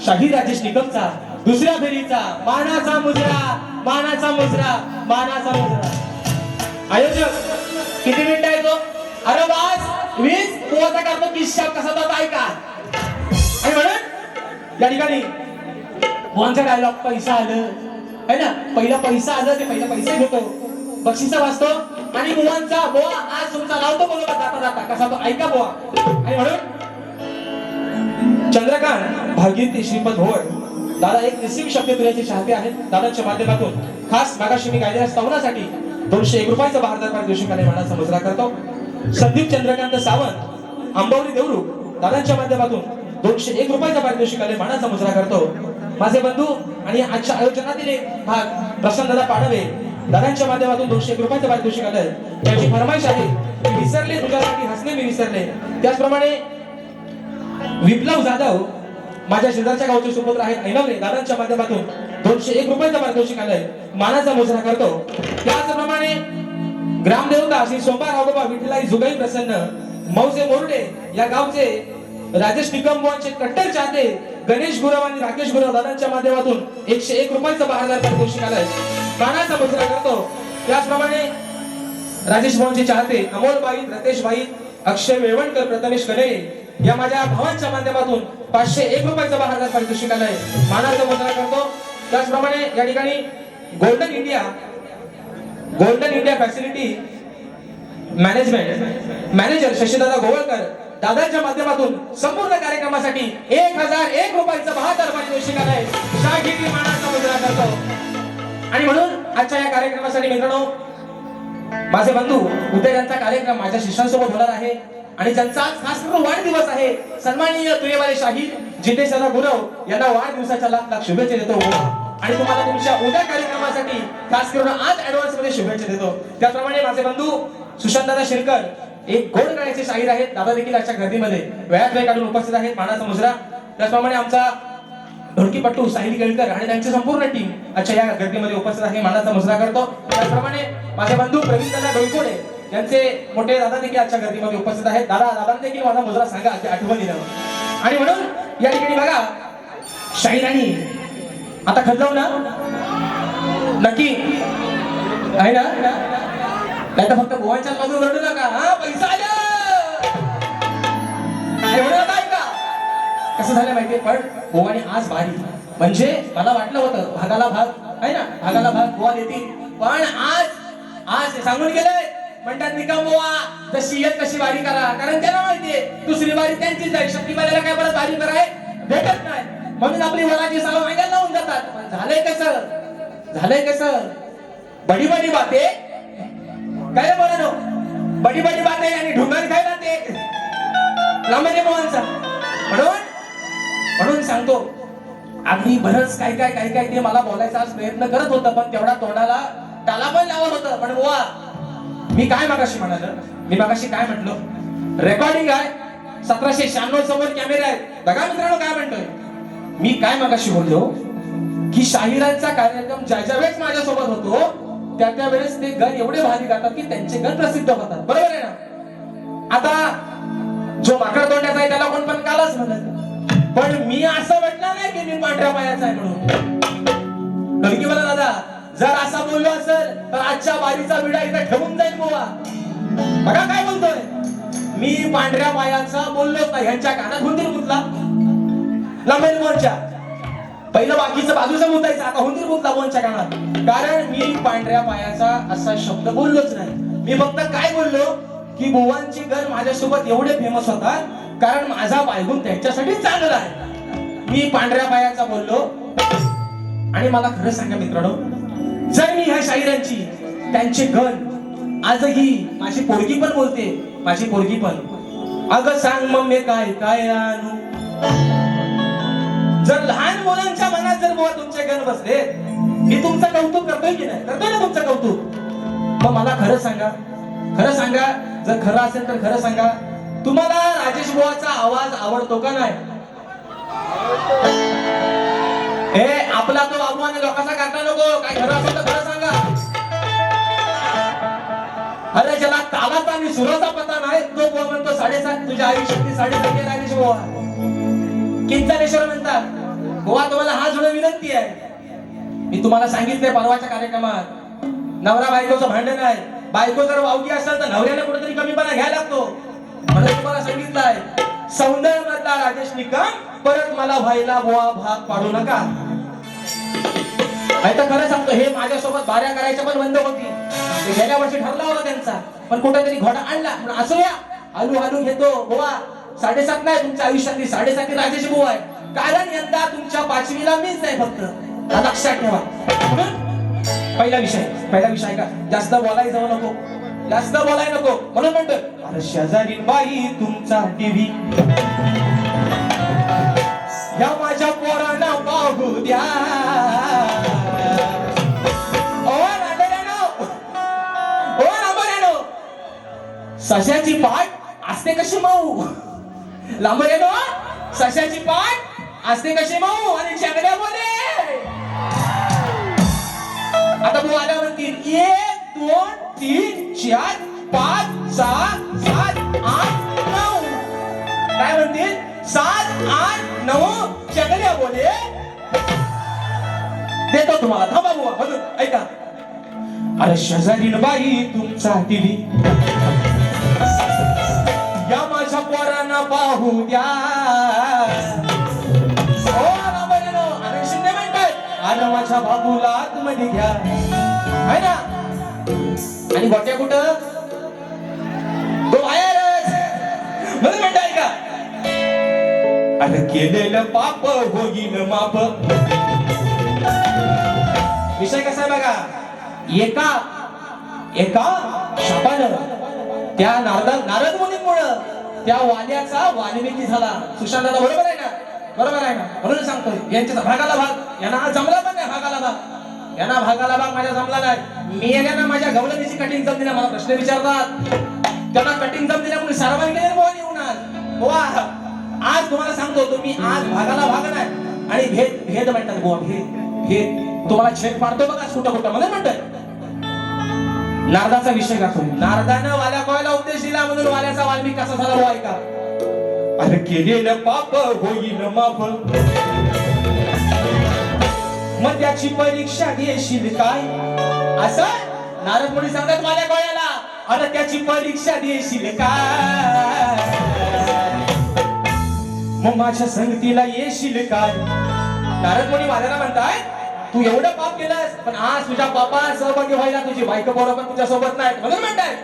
शाही राजेश निकमचा दुसऱ्या फेरीचा मानाचा मुजरा मानाचा मुजरा मानाचा मुजरा. आयोजक किती मिनिट आहे तो हो? अरे बास वीस आता करतो किस्सा कसा जातो ऐका. आणि म्हणून या ठिकाणी बुवांचा डायलॉग पैसा आलं. है ना? पहिला पैसा आलं ते पहिला पैसे घेतो. बक्षिसा वाचतो. आणि बुवांचा बुवा आज तुमचा लावतो बरोबर जाता जाता. कसा तो? ऐका बुवा. आणि म्हणून चंद्रकांत भागीरथी श्रीपद भोळ दादा एक निसिम शक्ती तुझ्याचे चाहते आहेत दादाच्या माध्यमातून. खास मागाशी मी कायद्याच्या स्तवनासाठी दोनशे एक रुपयाचा भारतात पारितोषिकाने मनाचा समजला करतो. संदीप चंद्रकांत सावंत आंबवली देवरू दादांच्या माध्यमातून दोनशे एक रुपयाचा पारितोषिकाने म्हणा समजला करतो. माझे बंधू आणि आजच्या आयोजनातील एक भाग प्रसन्न दादा पाडवे दादांच्या माध्यमातून दोनशे एक रुपयाचं पारितोषिक आलं त्याची फरमाईश आहे विसरले तुझ्यासाठी हसणे मी विसरले. त्याचप्रमाणे विप्लव जाधव माझ्या शेजारच्या गावचे सुपुत्र आहेत ऐनवरे दादांच्या माध्यमातून दोनशे एक रुपयाचा पारितोषिक आलाय मानाचा मुजरा करतो. त्याचप्रमाणे ग्रामदेवता श्री सोमा राघोबा विठ्ठलाई जुगाई प्रसन्न. मौजे मोरडे या गावचे राजेश निकमबुवांचे कट्टर चाहते गणेश गुरव आणि राकेश गुरव दादांच्या माध्यमातून एकशे एक रुपयाचा बहादर पारितोषिक आलाय मानाचा मुजरा करतो. त्याचप्रमाणे राजेश भाऊंचे चाहते अमोलबाई रतेशबाई अक्षय वेवणकर प्रथमेश कने या माझ्या भावांच्या माध्यमातून पाचशे एक रुपयाचा बहादर पारितोषिक आलंय मानाचा मुद्रा करतो. त्याचप्रमाणे या ठिकाणी golden India golden India facility management manager Shashidada Gowalkar दादाच्या माध्यमातून संपूर्ण कार्यक्रमासाठी एक हजार एक रुपयाचं बहात्तर पारितोषिक आलंय शागिरी मानाचा मुद्रा करतो. आणि म्हणून आजच्या या कार्यक्रमासाठी मित्रांनो माझे बंधू उद्या यांचा कार्यक्रम माझ्या शिष्यांसोबत होणार आहे. आणि ज्यांचा आज खास करून वाढदिवस आहे सन्माननीय तुयेवाले शाहीर जितेश गुरव यांना वाढदिवसाच्या लाख लाख शुभेच्छा देतो. आणि तुम्हाला तुमच्या उद्या कार्यक्रमासाठी खास करून आज ऍडव्हान्समध्ये शुभेच्छा देतो. त्याप्रमाणे माझे बंधू सुशांत दादा शिरकर एक गोड गाण्याचे शाहीर आहेत. दादा देखील आजच्या गर्दीमध्ये वेळात वेळ काढून उपस्थित आहेत. मानाचा मुजरा. त्याचप्रमाणे आमचा ढोलकीपट्टू साहिल केळकर आणि त्यांची संपूर्ण टीम अच्छा या गर्दीमध्ये उपस्थित आहे. मानाचा मुजरा करतो. त्याचप्रमाणे माझे बंधू प्रवीण दादा डोळकोडे यांचे मोठे दादा देखील आजच्या गर्दीमध्ये उपस्थित आहेत. दादा दादा देखील माझा मुजरा सांगा ते आठवणीनं आणि म्हणून या ठिकाणी बघा शाहिराणी आता खतजाऊ ना? नक्की. आहे ना? नाही तर फक्त गोवाच्या बाजून रडू नका. हा पैसा आला! कसं झालं माहितीये? पण गोवाने आज भारी. म्हणजे मला वाटलं होतं भागाला भाग आहे ना? भागाला भाग गोवा देतील. पण आज आज सांगून गेलंय म्हणतात निकम बोवा जशी येत तशी वारी करा. कारण त्यांना माहितीये दुसरी वारी त्यांचीच जाईल. शक्ती बारीला काय परत वारी कराय भेटत नाही. म्हणून आपली वराची साला मागायला लावून जातात. पण झालंय कसं? झालंय कसं? बडी बडी बाते. काय बोला नो बडी बडी बाते आणि ढुंगार खायला ते लांबे मोहनचा म्हणून? म्हणून सांगतो. आम्ही बरंच काय काय काय काय ते मला बोलायचा प्रयत्न करत होतं पण तेवढा तोंडाला त्याला पण लावत होतं. पण वा मी काय मागाशी म्हणाल? मी मागाशी काय म्हटलो? रेकॉर्डिंग आहे. सतराशे शहाण्णव समोर कॅमेरा आहेत बघा मित्रांनो काय म्हणतोय. मी काय मागाशी बोललो? की शाहिरांचा कार्यक्रम ज्या ज्या वेळेस माझ्यासोबत होतो त्या त्या वेळेस ते गण एवढे भारी गातात की त्यांचे गण प्रसिद्ध होतात. बरोबर आहे ना? आता जो माकडा तोंडाचा आहे त्याला कोण पण कालच म्हणत. पण मी असं म्हटलं नाही की मी पांढऱ्या पायाचा आहे म्हणून. मला दादा? जर असा बोललो असेल तर आजच्या वारीचा विडा इथं ठेवून जाईल बुवा. बघा काय बोलतोय मी पांढऱ्या पायाचा बोललोच नाही ह्यांच्या कानात हुंदीर मुतला लांबेल मोर्चा. पहिलं बाकीचं बाजूचं मुद्दायचं आता हुंदीर मुतला बोनच्या कानात. कारण मी पांढऱ्या पायाचा असा शब्द बोललोच नाही. मी फक्त काय बोललो की बुवांचे घर माझ्यासोबत एवढे फेमस होतात कारण माझा पायगुण त्यांच्यासाठी चांगला आहे. मी पांढऱ्या पायाचा बोललो. आणि मला खरं सांगा मित्रांनो जय मी ह्या शाहिरांची त्यांचे गण आजही माझी पोरगी पण बोलते माझी पोरगी पण. अगं सांग मग मी काय काय आणू? जर लहान मुलांच्या मनात जर बुवा तुमचे गण बसले मी तुमचं कौतुक करतोय की नाही? करतोय ना तुमचं कौतुक? मग मला खरं सांगा. खरं सांगा जर खरं असेल तर खरं सांगा. तुम्हाला राजेश बुवाचा आवाज आवडतो का नाही? हे आपला तो आव्हान लोकांचा करता नको. काय खरं असेल तर खरं सांगा. अरे ज्याला तालाचा आणि सुराचा पता नाही तो कोण म्हणतो साडेसात तुझ्या आयुष्यातली साडेसाती राहिली गोवा किंचनेश्वर म्हणतात गोवा तुम्हाला हा जुळं विनंती आहे. मी तुम्हाला सांगितलंय परवाच्या कार्यक्रमात. नवरा बायकोचं भांडण आहे. बायको जर वावगी असेल तर नवऱ्याला कुठेतरी कमीपणा घ्यायला लागतो. म्हणून तुम्हाला सांगितलंय सौंदर्य मधला राजेश निकम परत मला व्हायला गोवा भाग पाडू नका. नाही तर खरं सांगतो हे माझ्यासोबत बाऱ्या करायच्या पण बंद होती. गेल्या वर्षी ठरला होता त्यांचा. पण कुठेतरी घोडा आणला. पण असो या हलू हलू घेतो. बुवा साडेसात नाही तुमच्या आयुष्यातली साडेसाती राजेश बुवा आहे. कारण यंदा तुमच्या पाचवीला मीच नाही फक्त. लक्षात ठेवा. पहिला विषय. पहिला विषय का जास्त बोलायला जाऊ नको. जास्त बोलायला नको. म्हणून म्हणतो अरे शेजारी बाई तुमचा टीव्ही या माझ्या पोरांना पाहू द्या. सशाची पाठ असते कशी माहू लांब येतो सशाची पाठ असते कशी माऊ? आणि जगड्या बोले आता मी आल्या म्हणतील एक दोन तीन चार पाच सहा सात आठ नऊ. काय म्हणतील? सात आठ नऊ चगल्या बोले देतो तुम्हाला. थांबा बुवा म्हणून ऐका. अरे शेजारीन बाई तुमचा दिली पोरांना पाहू द्या. ओ रामायण शिंदे म्हणतात अरे माझ्या बाबूला आतमध्ये घ्या. आहे ना? आणि गोट्या कुठं? तो बाहेरच म्हणून म्हणताय का अरे केलेलं पाप होईल माप. विषय कसा आहे बघा? एका एका शापानं त्या नारदा नारद मुनीमुळं त्या वाल्याचा वाल्मिकी झाला. सुशांत दादा बरोबर आहे ना बरोबर आहे ना? म्हणून सांगतोय यांच्या भागाला भाग. यांना जमला पण नाही भागाला भाग. यांना भागाला भाग माझ्या जमला नाही. मी यांना माझ्या गवलनीची कठीण जमली मला प्रश्न विचारतात. त्यांना कठीण जमली नाही म्हणून सर्वांनी केली येऊन आज. आज तुम्हाला सांगतो तुम्ही आज भागाला भाग नाही. आणि भेद भेद म्हणतात गोवा भेद भेद तुम्हाला छेद पाडतो बघा कुठं कुठं म्हणून म्हणतोय. नारदाचा विषय का तुम्ही? नारदानं वाल्या कोयला उपदेश दिला म्हणून वाल्याचा वाल्मिक कसा झाला हो ऐका. अरे केलेलं पाप होईल माफ. मग त्याची परीक्षा घेशील काय? असं? नारद मुनी सांगतात वाल्या कोळ्याला अरे त्याची परीक्षा देशील काय? मग माझ्या संगतीला येशील काय? नारद मुनी माझ्याला म्हणताय तू एवढं पाप केलंस पण आज तुझ्या पापा सहभागी व्हायला तुझी बायको बरोबर तुझ्या सोबत नाही म्हणून म्हणताय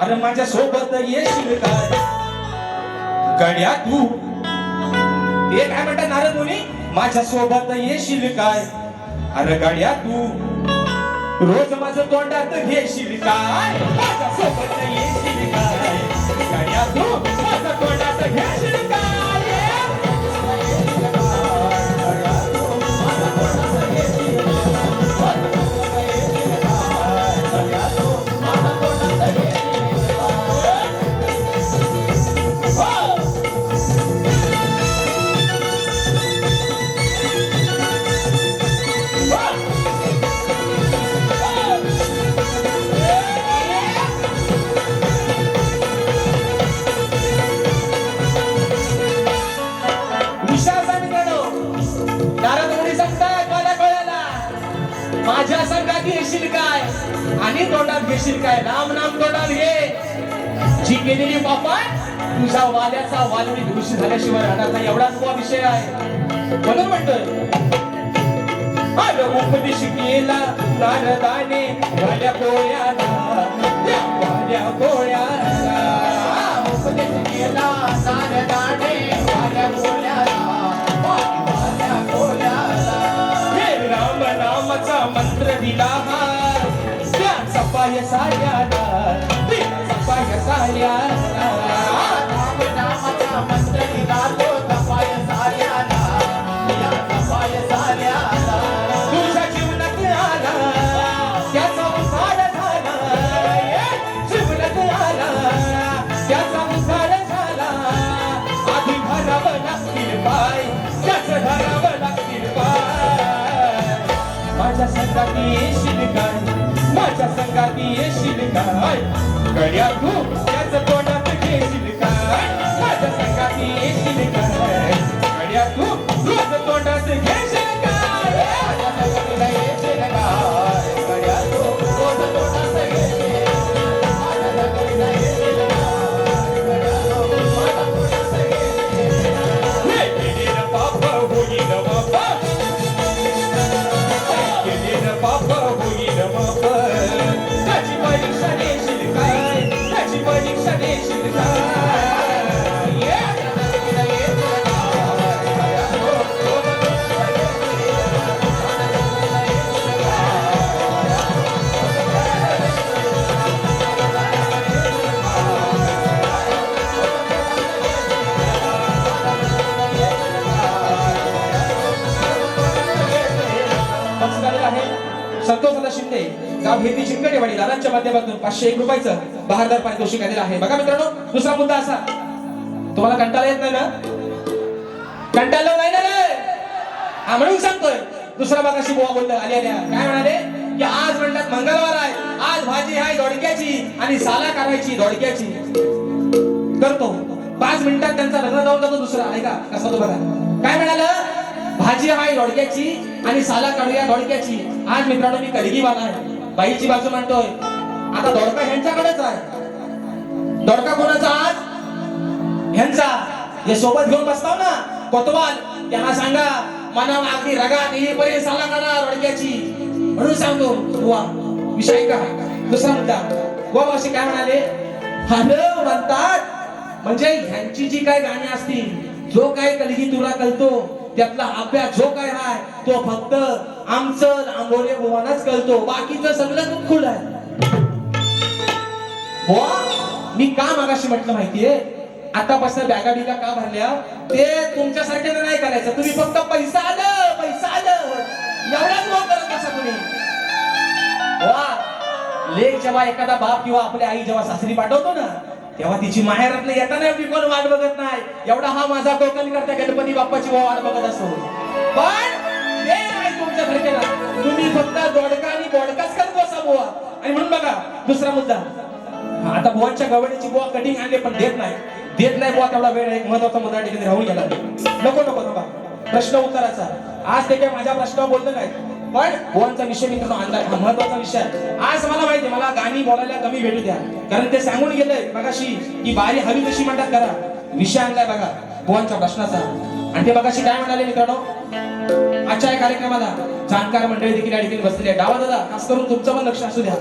अरे माझ्या सोबत येशील काय गड्या तू. ते काय म्हणतात नारद मुनी? माझ्या सोबत येशील काय अरे गड्या तू. रोज माझं तोंडात घेशील काय माझ्या सोबत येशील काय गड्या तू माझ्या तोंडात घेशील काय माझ्या संघात येशील काय? आणि तोंडात घेशील काय? राम नाम तोंडात घे. जी केलेली बापा तुझ्या वाल्याचा वाल्मिक ऋषी झाल्याशिवाय राहणार नाही. एवढाच बुवा विषय आहे. म्हणून म्हणतोय अरे उपदेश केला नारदाने वाल्या पोळ्याला वाल्या पोळ्याला उपदेश केला नारदाने वाल्या पोळ्याला मंत्र दिला हा. त्याचा पाय साऱ्याला. त्याचा साऱ्याला. संघात येशील काय माझ्या संघात येशील काय गड्या तू त्याच तोंडात घेशील काय माझ्या संघात येशील काय गड्या तू त्याच गाव हेती चिंकडेवाडी दादांच्या माध्यमातून पाचशे एक रुपयाचं बहारदार पारितोषिक आलेलं आहे. बघा मित्रांनो दुसरा मुद्दा असा. तुम्हाला कंटाळा येत नाही ना? कंटाळलं नाही ना रे? हा म्हणून सांगतोय. दुसरा भागाशी बुवा बोलतो आली आल्या. काय म्हणाले? की आज म्हणतात मंगळवार आहे. आज भाजी आहे दोडक्याची आणि साला करायची दोडक्याची. करतो. पाच मिनिटात त्यांचा लग्न जाऊन जातो दुसरा. ऐका कसा तो बघा. काय म्हणाल? भाजी आहे दोडक्याची आणि साला काढूया दोडक्याची आज मित्रांनो मी कलगीवाला आहे. बाईची बाजू म्हणतोय आता दोडका ह्यांच्याकडेच आहे. दोडका कोणाचा आज? ह्यांचा. हे सोबत घेऊन बसताव ना कोतवाल. त्यांना सांगा मना अगदी रगात येईपर्यंत साला काढा रोडक्याची म्हणून सांगतो वा विषय का दुसरा मुद्दा. वा असे काय म्हणाले? हॅलो म्हणतात. म्हणजे ह्यांची जी काय गाणी असतील जो काय कलगी तुला कळतो त्यातला अभ्यास जो काय हाय तो फक्त आमचं आंबोले भुवानाच कळतो बाकीचं सगळं खुल आहे. हो मी का मागाशी म्हटलं माहितीये? आतापासून बॅगा बिगा का भरल्या? ते तुमच्यासारख्यानं नाही करायचं. तुम्ही फक्त पैसा आलं पैसा आलं. एवढाच मोठ करत असा तुम्ही. वा लेख जेव्हा एखादा बाप किंवा आपली आई जेव्हा सासरी पाठवतो ना तेव्हा तिची माहेरातनं येताना मी कोण वाट बघत नाही. एवढा हा माझा कोकण करता गणपती बाप्पाची बुवा वाट बघत असतो. पण ते नाही तुमच्यासारख्याला तुम्ही फक्त दोडका आणि बोडकाच करत बसा बुवा आणि म्हणून बघा दुसरा मुद्दा. आता बुवांच्या गवडीची बुवा कटिंग आणले पण देत नाही. देत नाही बुवा तेवढा वेळ एक महत्त्वाचा मुद्दा ठिकाणी राहून गेला. नको नको नका प्रश्न उत्तराचा. आज ते काय माझ्या प्रश्नावर बोललं नाही पण बुवांचा विषय मित्रांनो आणलाय. हा महत्त्वाचा विषय आहे. आज मला माहिती मला गाणी बोलायला कमी भेटू द्या. कारण ते सांगून गेलंय मगाशी की बारी हवी तशी म्हणतात करा. विषय आणलाय बघा बुवांच्या प्रश्नाचा. आणि ते बघाशी काय म्हणाले मित्रांनो? आजच्या या कार्यक्रमाला जाणकार मंडळी देखील या ठिकाणी बसलेली आहे डावा दादा खास करून तुमचं पण लक्ष असू द्या.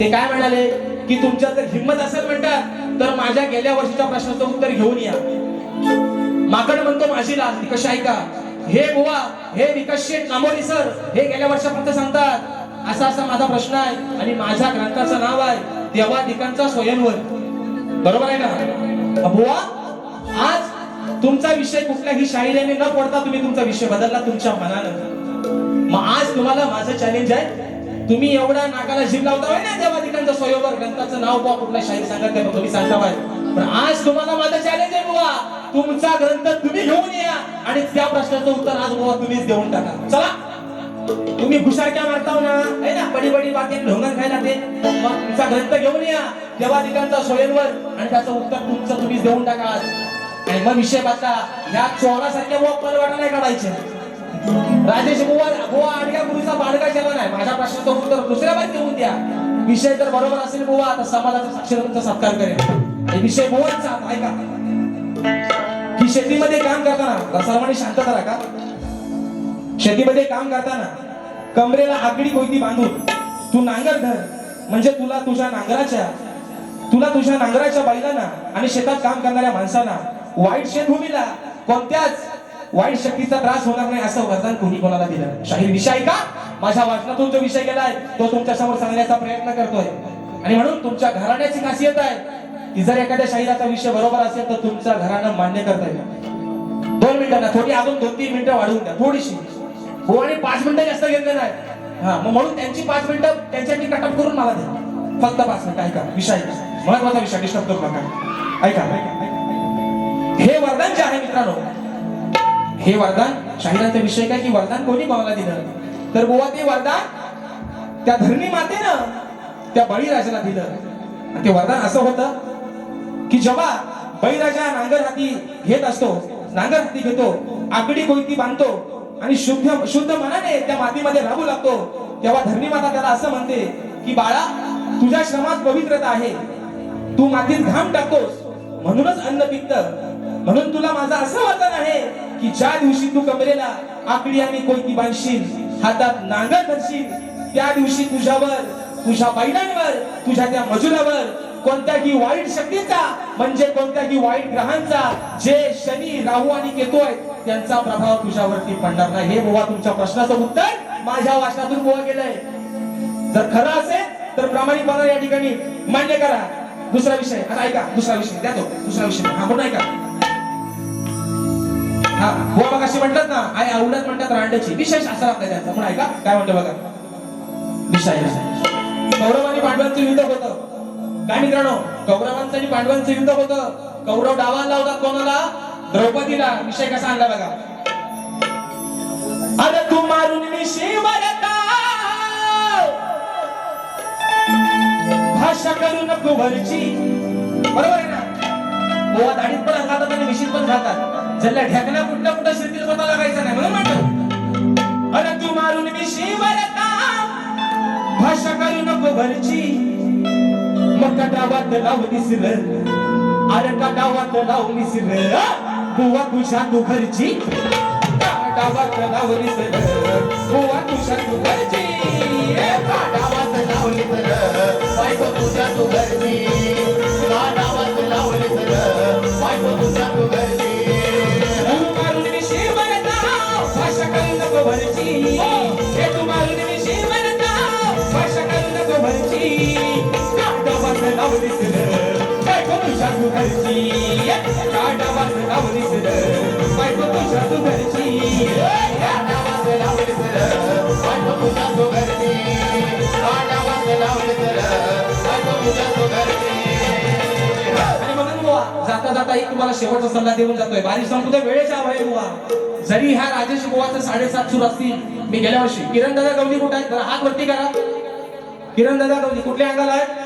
ते काय म्हणाले? की तुमच्या जर हिंमत असेल म्हणतात तर माझ्या गेल्या वर्षीच्या प्रश्नाचं उत्तर घेऊन या. माकड म्हणतो माझी लाज ती कशी ऐका? हे बुवा हे विकास शेठ नामोरी सर हे गेल्या वर्षापर्यंत सांगतात. असा असा माझा प्रश्न आहे आणि माझ्या ग्रंथाचं नाव आहे देवाधिकांचा स्वयंवर. बरोबर आहे ना बुवा आज तुमचा विषय कुठल्याही शाहिरीने न पडता तुम्ही तुमचा विषय बदलला तुमच्या मनानं मग आज तुम्हाला माझं चॅलेंज आहे तुम्ही एवढा नाकाला जीव लावता ना देवाधिकांचा स्वयंवर? ग्रंथाचं नाव बुवा कुठला शाहीर सांगत नाही तुम्ही सांगताय पण आज तुम्हाला माझं चॅलेंज आहे बुवा. तुमचा ग्रंथ तुम्ही घेऊन या आणि त्या प्रश्नाचं उत्तर आज बुवा तुम्हीच देऊन टाका. चला. तुम्ही घुसारक्या मारताव हो ना? है ना? बडी बडी बाकी ढोंगण खायला ते. मग तुमचा ग्रंथ घेऊन या देवाधिकांचा स्वयंवर आणि त्याचं उत्तर तुमचं तुम्हीच देऊन टाका आज. आणि मग विषय बदला ह्या चोरासारख्या बुवा पलवाटा नाही काढायचे. राजेश बुवा बुवा आडग्या गुरुचा बाडगा जेवण आहे माझ्या प्रश्नाचं उत्तर दुसऱ्या बाजू देऊन द्या. विषय जर बरोबर असेल बुवा तर समाजाचा साक्षरतेचा सत्कार करेल. विषय बुवांचा ऐका की? शेतीमध्ये काम करताना सर्वांनी शांत करा का? शेतीमध्ये काम करताना कमरेला आगडी कोयती बांधून तू नांगर धर म्हणजे तुला तुझ्या नांगराच्या तुला तुझ्या नांगराच्या बैलांना आणि शेतात काम करणाऱ्या माणसांना वाईट शेतभूमीला कोणत्याच वाईट शक्तीचा त्रास होणार नाही असं वरदान कोणी कोणाला दिलं? शाहीर विषय का? माझ्या वाचनातून जो विषय गेलाय तो तुमच्यासमोर सांगण्याचा प्रयत्न करतोय. आणि म्हणून तुमच्या घराण्याची खासियत आहे की जर एखाद्या शाहिराचा विषय बरोबर असेल तर तुमच्या घरानं मान्य करता येईल. दोन मिनिटांना थोडी अजून दोन तीन मिनिटं वाढवून द्या थोडीशी. हो आणि पाच मिनिटं जास्त घेतले नाही. हा मग म्हणून त्यांची पाच मिनिटं त्यांच्यासाठी कटअप करून मला द्या. फक्त पाच मिनिटं ऐका विषय महत्त्वाचा विषय डिस्टर्ब करू नका. ऐका हे वरदान जे आहे मित्रांनो हे वरदान शाहिराचा विषय काय की वरदान कोणी भावाला दिलं? तर गोवा ते वरदान त्या धरणी मातेनं त्या बळीराजाला दिलं. ते वरदान असं होतं की जेव्हा बळीराजा नांगर हाती घेत असतो नांगर हाती घेतो आकडी कोयती बांधतो आणि शुद्ध शुद्ध मनाने त्या मातीमध्ये राहू लागतो तेव्हा धरणी माता त्याला असं म्हणते की बाळा तुझ्या श्रमात पवित्रता आहे. तू मातीत घाम टाकतोस म्हणूनच अन्न पिकत. म्हणून तुला माझं असं वचन आहे की ज्या दिवशी तू कमरेला आकडी आणि कोयती बांधशील हातात नांगर धरशील त्या दिवशी तुझ्यावर तुझ्या बैलांवर तुझ्या त्या मजुरावर कोणत्याही वाईट शक्तीचा म्हणजे कोणत्याही वाईट ग्रहांचा जे शनी राहू आणि केतू आहेत त्यांचा प्रभाव तुझ्यावरती पडणार नाही. हे बुवा तुमच्या प्रश्नाचं उत्तर माझ्या वाचनातून बुवा गेलंय. जर खरं असेल तर प्रामाणिकपणा या ठिकाणी मान्य करा. दुसरा विषय आता ऐका दुसरा विषय द्या तो दुसरा विषय. हा म्हणून ऐका. हा बुवा मग अशी म्हणतात ना आई आवडत म्हणतात रांडची. विशेष असा लागतं त्यांचा. म्हणून ऐका काय म्हणतो बघा. विषय काय मित्रांनो कौरवांचं आणि पांडवांचं युद्ध होतं. कौरव डावा लावतात कोणाला? द्रौपदीला. विषय कसा आणला बघा. अरे तू मारून मी शिवरता भाषा करू नको भरची बरोबर आहे ना? गोवा दाढीत पण घालतात आणि विशीत पण घालतात ज्याला ढेकण्या कुठल्या कुठं शेतील स्वतः लागायचं नाही. मग डावात लाव दिसर अरे का डावात लाव दिसर बुवा तुझ्या तू घरची डावात लाव दिसर बुवा तुझ्या तू घरची डावात लावली तर बायको तुझ्या तू घरची का डावात लावली तर बायको तुझ्या जाता जाता एक तुम्हाला शेवटचा सल्ला देऊन जातोय बारीक सांगतो वेळेच्या अभावी बुवा जरी ह्या राजेश बुवाचं साडेसात सुरू असतील मी गेल्या वर्षी किरण दादा गवली कुठे आहेत? हात वरती करा. किरण दादा गवली कुठल्या अंगाला आहेत?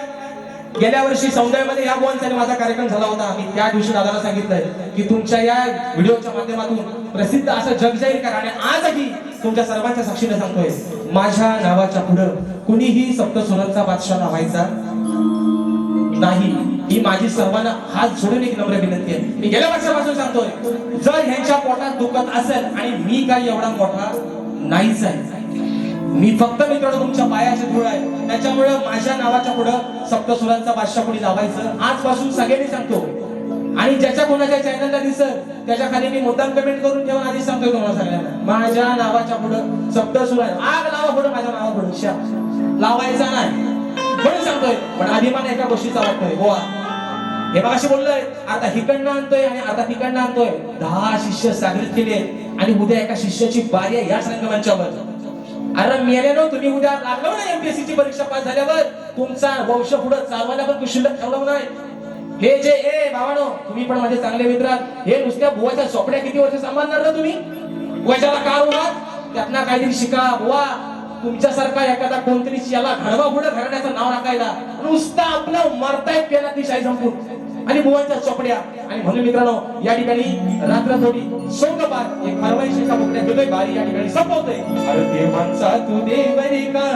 गेल्या वर्षी सौंदर्यामध्ये या गोवांचा माझा कार्यक्रम झाला होता. मी त्या दिवशी दादाला सांगितलंय की तुमच्या या व्हिडिओच्या माध्यमातून प्रसिद्ध असं जग जाहीर करा आणि आजही तुमच्या सर्वांच्या साक्षीने सांगतोय माझ्या नावाच्या पुढं कुणीही सप्तसुरांचा बादशाह लावायचा नाही. ही माझी सर्वांना हात जोडून एक नम्र विनंती आहे. मी गेल्या वर्षापासून सांगतोय जर ह्यांच्या पोटात दुखत असेल आणि मी काही एवढा मोठा नाहीच आहे मी फक्त मित्रांनो तुमच्या पायाचे धूळ आहे. त्याच्यामुळे माझ्या नावाच्या पुढं सप्तसुरांचा बादशाह कोणी लावायचं? आजपासून सगळ्यांनी सांगतो. आणि ज्याच्या कोणाच्या चॅनलला दिसत त्याच्याखाली मी मुद्दाम कमेंट करून ठेवा आधी सांगतोय तुम्हाला सगळ्यांना. माझ्या नावाच्या पुढं सप्तसुर आहे आग लावा पुढं माझ्या नावा पुढं. लावायचा नाही. म्हणून सांगतोय पण अभिमान एका गोष्टीचा वाटतोय. हो, गोवा हे मग असे बोललोय आता हिकडनं आणतोय आणि आता तिकडनं आणतोय. दहा शिष्य सागरित केले आणि उद्या एका शिष्याची बारी आहे याच रंगमंचावर. अरे मेल्यानो तुम्ही उद्या लागलो ना एमपीएससी ची परीक्षा पास झाल्यावर. तुमचा वंश पुढे चालवायला पण कुशिल्लक ठेवलं नाही हे जे ए भावानो तुम्ही पण माझे चांगले मित्र हे नुसत्या बुवाच्या सोपड्या किती वर्ष सांभाळणार ना तुम्ही? वशाला का होणार त्यातनं काहीतरी शिका. बुवा तुमच्यासारखा एखादा कोणतरी याला घडवा पुढे घडण्याचं नाव राखायला. नुसता आपलं मरतायत केला ती शाही संपूर्ण आणि बुवांच्या चोपड्या. आणि म्हणून मित्रांनो या ठिकाणी रात्र थोडी सोंग पार एक फरमाईशीचा मुकड्या दिलोय भारी या ठिकाणी संपवतोय. अरे देवांचा तू देवरी का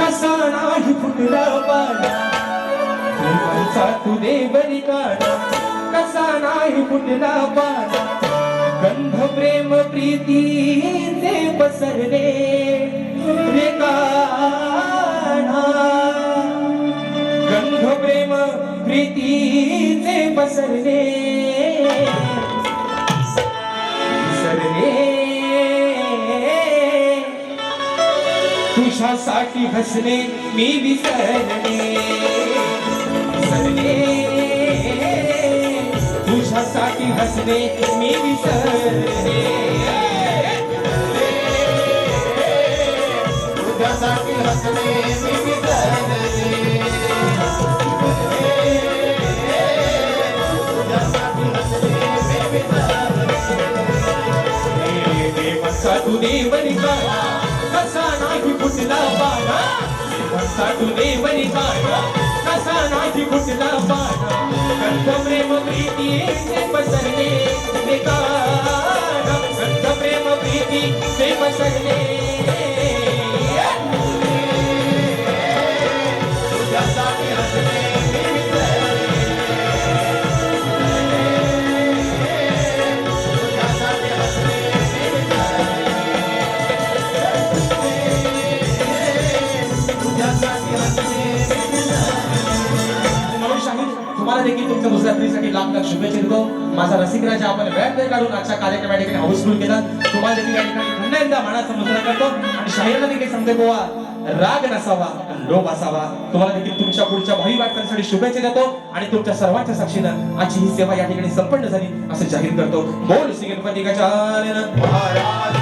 कसा नाही फुटला पाला देवांचा तू देवरी काढा कसा नाही फुटला पाला गंध प्रेम प्रीतीचे पसरले. रे काढा प्रेम प्रीतीचे पसरले सरले तुझ्यासाठी हसले मी विसरले सरले तुझ्यासाठी हसले मी विसरले तुझ्यासाठी हसणे देवाचा तू देवनी काढा कसा नाही फुटला बाणा देवाचा देवनी कसा नाही फुटला बाणा कंठ प्रेम प्रीती ते पसरले ते कंठ प्रेम प्रीती ते पसरले. शुभेच्छा देतो. माझा रसिकराजा आपण वेळ वेळ काढून आजच्या कार्यक्रम या ठिकाणी हाऊसफुल केला. तुम्हाला देखील या ठिकाणी पुन्हा एकदा मनाचा मुद्रा करतो. आणि शाहीरला देखील सांगते गोवा राग नसावा लोभ असावा. तुम्हाला देखील तुमच्या पुढच्या भावी वाटचालीसाठी शुभेच्छा देतो. आणि तुमच्या सर्वांच्या साक्षीनं आजची ही सेवा या ठिकाणी संपन्न झाली असं जाहीर करतो. बोल श्री गणपती गजानन महाराज.